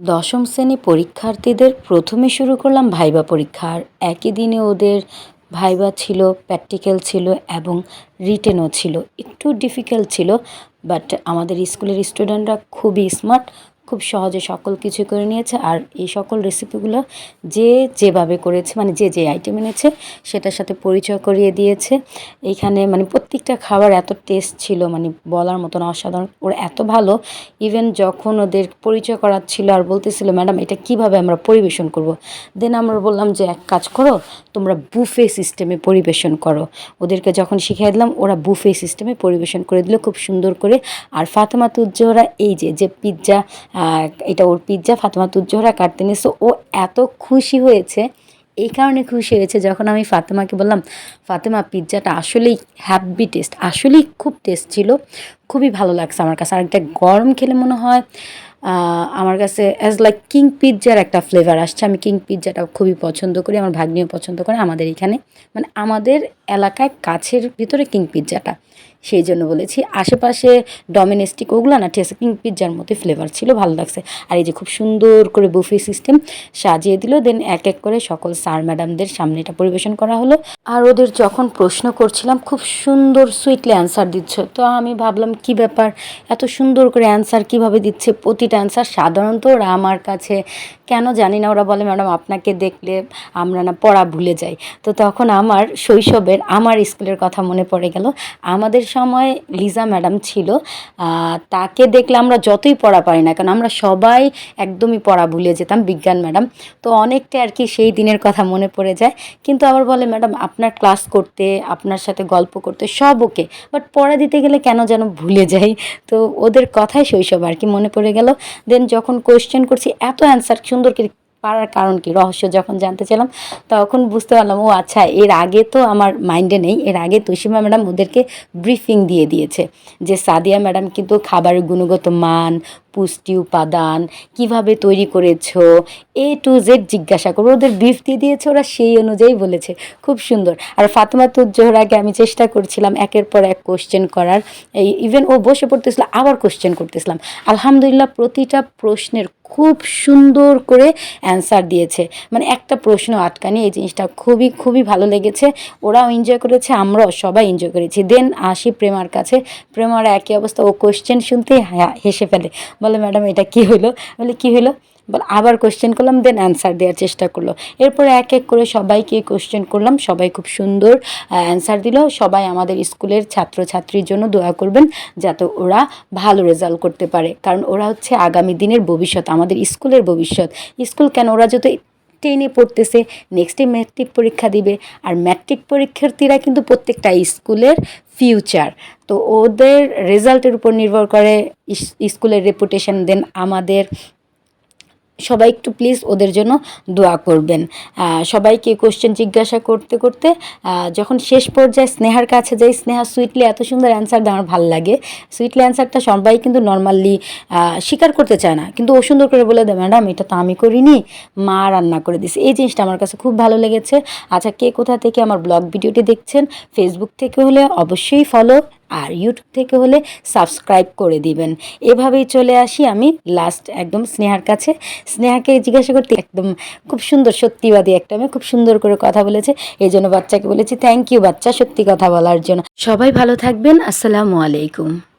দশম শ্রেণি পরীক্ষার্থীদের প্রথমে শুরু করলাম ভাইবা পরীক্ষার একই দিনে ওদের ভাইবা ছিল প্র্যাকটিক্যাল ছিল এবং রিটেনও ছিল। একটু ডিফিকাল্ট ছিল বাট আমাদের স্কুলের স্টুডেন্টরা খুবই স্মার্ট খুব সহজে সকল কিছু করে নিয়েছে আর এই সকল রেসিপিগুলো যে যেভাবে করেছে মানে যে যে আইটেম এনেছে, সেটার সাথে পরিচয় করিয়ে দিয়েছে। এইখানে মানে প্রত্যেকটা খাবার এত টেস্ট ছিল মানে বলার মতন অসাধারণ। ওরা এত ভালো ইভেন যখন ওদের পরিচয় করাচ্ছিল আর বলতেছিল, ম্যাডাম, এটা কীভাবে আমরা পরিবেশন করব? দেন আমরা বললাম যে, এক কাজ করো, তোমরা বুফে সিস্টেমে পরিবেশন করো। ওদেরকে যখন শিখিয়ে দিলাম, ওরা বুফে সিস্টেমে পরিবেশন করে দিল খুব সুন্দর করে। আর ফাতেমা তুজ্জোহরা এই যে যে পিৎজা এটা ওর পিৎজা ফাতেমা তুজ্জোহরা কাটতে নিয়েছে ও এত খুশি হয়েছে। এই কারণে খুশি হয়েছে যখন আমি ফাতেমাকে বললাম, ফাতেমা পিৎজাটা আসলেই হ্যাপি টেস্ট আসলেই খুব টেস্ট ছিল। খুবই ভালো লাগছে আমার কাছে। আর একটা গরম খেলে মনে হয় আমার কাছে অ্যাজ লাইক কিং পিৎজার একটা ফ্লেভার আসছে। আমি কিং পিৎজাটা খুবই পছন্দ করি, আমার ভাগ্নিও পছন্দ করে আমাদের এখানে। মানে আমাদের এলাকায় কাছের ভিতরে কিং পিৎজাটা সেই জন্য বলেছি, আশেপাশে ডমিনেস্টিক ওগুলো না, ঠিক আছে কিং পিৎজার মতো ফ্লেভার ছিল, ভালো লাগছে। আর এই যে খুব সুন্দর করে বুফে সিস্টেম সাজিয়ে দিল দেন এক এক করে সকল স্যার ম্যাডামদের সামনে এটা পরিবেশন করা হলো। আর ওদের যখন প্রশ্ন করছিলাম, খুব সুন্দর সুইটলি অ্যান্সার দিচ্ছ। তো আমি ভাবলাম, কি ব্যাপার? এত সুন্দর করে অ্যান্সার কীভাবে দিচ্ছে? প্রতিটা অ্যান্সার সাধারণত ওরা আমার কাছে কেন জানি না, ওরা বলে, ম্যাডাম, আপনাকে দেখলে আমরা না, পড়া ভুলে যাই। তো তখন আমার শৈশবের, আমার স্কুলের কথা মনে পড়ে গেল। আমাদের সময় লিজা ম্যাডাম ছিল তাকে দেখলে আমরা যতই পড়া পারি না কারণ আমরা সবাই একদমই পড়া ভুলে যেতাম, বিজ্ঞান ম্যাডাম। তো অনেকটা আর কি সেই দিনের কথা মনে পড়ে যায়। কিন্তু আবার বলে, ম্যাডাম, আপনার ক্লাস করতে, আপনার সাথে গল্প করতে সব ওকে, বাট পড়া দিতে গেলে কেন যেন ভুলে যাই? তো ওদের কথাই শৈশব আর কি মনে পড়ে গেল। দেন যখন কোয়েশ্চেন করছি, এত অ্যান্সার সুন্দর পারার কারণ কি? রহস্য যখন জানতে চাইলাম, তখন বুঝতে পারলাম, ও আচ্ছা এর আগে তো আমার মাইন্ডে নেই। এর আগে তুষিমা ম্যাডাম ওদেরকে ব্রিফিং দিয়ে দিয়েছে যে সাদিয়া ম্যাডাম কিন্তু খাবারের গুণগত মান পুষ্টি উপাদান কীভাবে তৈরি করেছ এ টু জেড জিজ্ঞাসা করব ওদের ব্রিফ দিয়ে দিয়েছে, ওরা সেই অনুযায়ী বলেছে। খুব সুন্দর। আর ফাতেমা তুজ্জোহরাকে আমি চেষ্টা করছিলাম একের পর এক কোশ্চেন করার। এই ইভেন ও বসে পড়তেছিল, আবার কোশ্চেন করতেছিলাম। আলহামদুলিল্লাহ প্রতিটা প্রশ্নের খুব সুন্দর করে অ্যান্সার দিয়েছে। মানে একটা প্রশ্ন আটকানি, এই জিনিসটা খুবই খুবই ভালো লেগেছে। ওরাও এনজয় করেছে, আমরাও সবাই এনজয় করেছি। দেন আসি প্রেমার কাছে, প্রেমার একই অবস্থা, ও কোশ্চেন শুনতেই হা- হেসে ফেলে। বলে, ম্যাডাম, এটা কি হইল? বলে, কি হইল? বল, আবার কোশ্চেন করলাম দেন অ্যান্সার দেওয়ার চেষ্টা করল। এরপর এক এক করে সবাইকে কোশ্চেন করলাম, সবাই খুব সুন্দর অ্যান্সার দিল। সবাই আমাদের স্কুলের ছাত্রছাত্রীর জন্য দোয়া করবেন, যাতে ওরা ভালো রেজাল্ট করতে পারে। কারণ ওরা হচ্ছে আগামী দিনের ভবিষ্যৎ, আমাদের স্কুলের ভবিষ্যৎ। স্কুল কেন ওরা যত টেনে পড়তেছে। নেক্সটে ম্যাট্রিক পরীক্ষা দিবে। আর ম্যাট্রিক পরীক্ষার্থীরা কিন্তু প্রত্যেকটা স্কুলের ফিউচার তো ওদের রেজাল্টের উপর নির্ভর করে স্কুলের রেপুটেশন দেন আমাদের সবাই একটু প্লিজ ওদের জন্য দোয়া করবেন। সবাইকে কোশ্চেন জিজ্ঞাসা করতে করতে যখন শেষ পর্যায়ে স্নেহার কাছে যাই, স্নেহা সুইটলি এত সুন্দর অ্যান্সার দেওয়ার ভালো লাগে। সুইটলি অ্যান্সারটা সবাই কিন্তু নর্মালি স্বীকার করতে চায় না। কিন্তু ও সুন্দর করে বলে দেয় ম্যাডাম এটা তো আমি করিনি। মা রান্না করে দিছে এই জিনিসটা আমার কাছে খুব ভালো লেগেছে। আচ্ছা কে কোথা থেকে আমার ব্লগ ভিডিওটি দেখছেন ফেসবুক থেকে হলে অবশ্যই ফলো আর ইউটিউব থেকে হলে সাবস্ক্রাইব করে দিবেন। এভাবেই চলে আসি আমি লাস্ট একদম স্নেহার কাছে। স্নেহাকে জিজ্ঞাসা করতে একদম খুব সুন্দর সত্যিবাদী একটা আমি খুব সুন্দর করে কথা বলেছে। এই জন্য বাচ্চাকে বলেছি থ্যাংক ইউ বাচ্চা সত্যি কথা বলার জন্য। সবাই ভালো থাকবেন, আসসালামু আলাইকুম।